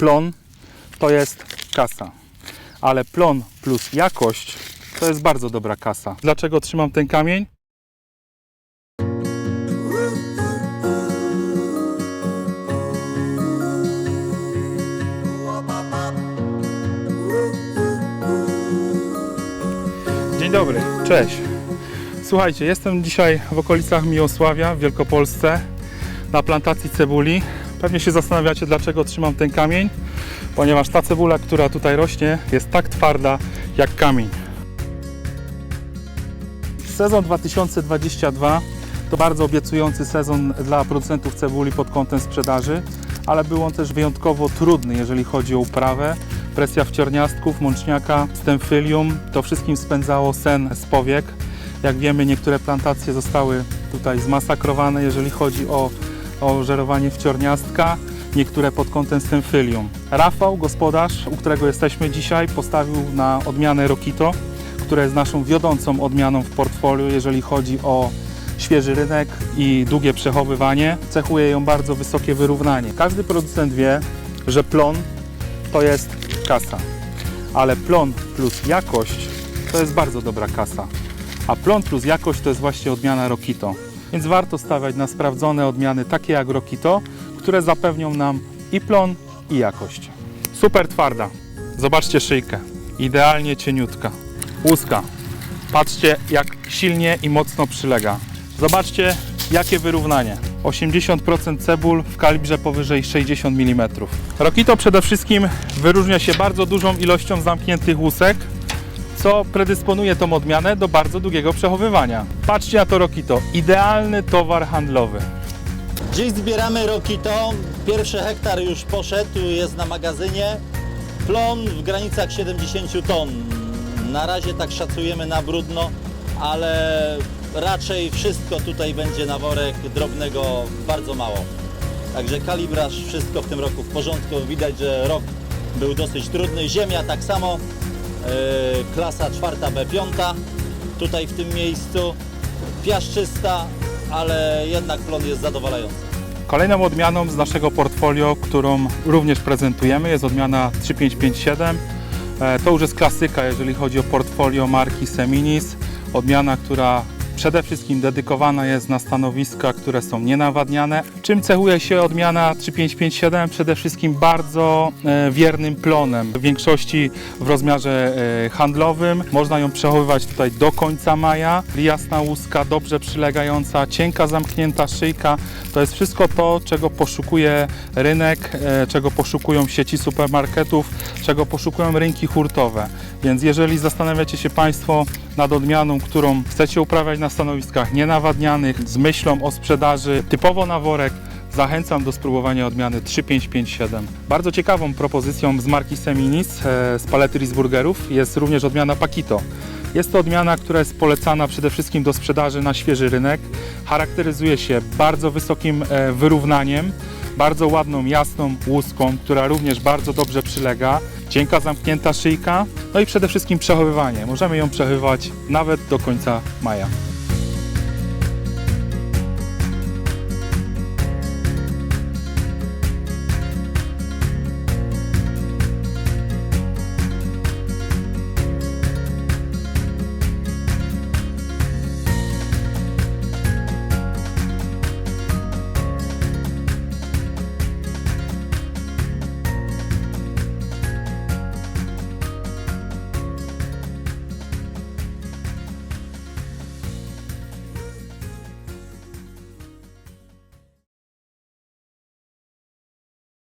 Plon to jest kasa, ale plon plus jakość to jest bardzo dobra kasa. Dlaczego trzymam ten kamień? Dzień dobry, cześć. Słuchajcie, jestem dzisiaj w okolicach Miłosławia w Wielkopolsce na plantacji cebuli. Pewnie się zastanawiacie, dlaczego trzymam ten kamień, ponieważ ta cebula, która tutaj rośnie, jest tak twarda jak kamień. Sezon 2022 to bardzo obiecujący sezon dla producentów cebuli pod kątem sprzedaży, ale był on też wyjątkowo trudny, jeżeli chodzi o uprawę. Presja wciorniastków, mączniaka, stemfylium, to wszystkim spędzało sen z powiek. Jak wiemy, niektóre plantacje zostały tutaj zmasakrowane, jeżeli chodzi o, o żerowanie wciorniastka, niektóre pod kątem stemfylium. Rafał, gospodarz, u którego jesteśmy dzisiaj, postawił na odmianę Rokito, która jest naszą wiodącą odmianą w portfolio, jeżeli chodzi o świeży rynek i długie przechowywanie. Cechuje ją bardzo wysokie wyrównanie. Każdy producent wie, że plon to jest kasa, ale plon plus jakość to jest bardzo dobra kasa. A plon plus jakość to jest właśnie odmiana Rokito. Więc warto stawiać na sprawdzone odmiany takie jak Rokito, które zapewnią nam i plon i jakość. Super twarda. Zobaczcie szyjkę. Idealnie cieniutka. Łuska. Patrzcie jak silnie i mocno przylega. Zobaczcie jakie wyrównanie. 80% cebul w kalibrze powyżej 60 mm. Rokito przede wszystkim wyróżnia się bardzo dużą ilością zamkniętych łusek, co predysponuje tą odmianę do bardzo długiego przechowywania. Patrzcie na to Rokito. Idealny towar handlowy. Dziś zbieramy Rokito. Pierwszy hektar już poszedł, jest na magazynie. Plon w granicach 70 ton. Na razie tak szacujemy na brudno, ale raczej wszystko tutaj będzie na worek, drobnego bardzo mało. Także kalibraż, wszystko w tym roku w porządku. Widać, że rok był dosyć trudny. Ziemia tak samo, klasa 4 B5 tutaj w tym miejscu. Piaszczysta, ale jednak plon jest zadowalający. Kolejną odmianą z naszego portfolio, którą również prezentujemy, jest odmiana 3557. E, To już jest klasyka, jeżeli chodzi o portfolio marki Seminis. Odmiana, która przede wszystkim dedykowana jest na stanowiska, które są nienawadniane. Czym cechuje się odmiana 3557? Przede wszystkim bardzo e, wiernym plonem. W większości w rozmiarze e, handlowym. Można ją przechowywać tutaj do końca maja. Jasna łuska, dobrze przylegająca, cienka zamknięta szyjka. To jest wszystko to, czego poszukuje rynek, e, czego poszukują sieci supermarketów, czego poszukują rynki hurtowe. Więc jeżeli zastanawiacie się Państwo nad odmianą, którą chcecie uprawiać na stanowiskach nienawadnianych z myślą o sprzedaży typowo na worek, zachęcam do spróbowania odmiany 3557. Bardzo ciekawą propozycją z marki Seminis, e, z palety Risburgerów jest również odmiana Pakito. Jest to odmiana, która jest polecana przede wszystkim do sprzedaży na świeży rynek. Charakteryzuje się bardzo wysokim e, wyrównaniem, bardzo ładną, jasną łuską, która również bardzo dobrze przylega. Cienka, zamknięta szyjka, no i przede wszystkim przechowywanie. Możemy ją przechowywać nawet do końca maja.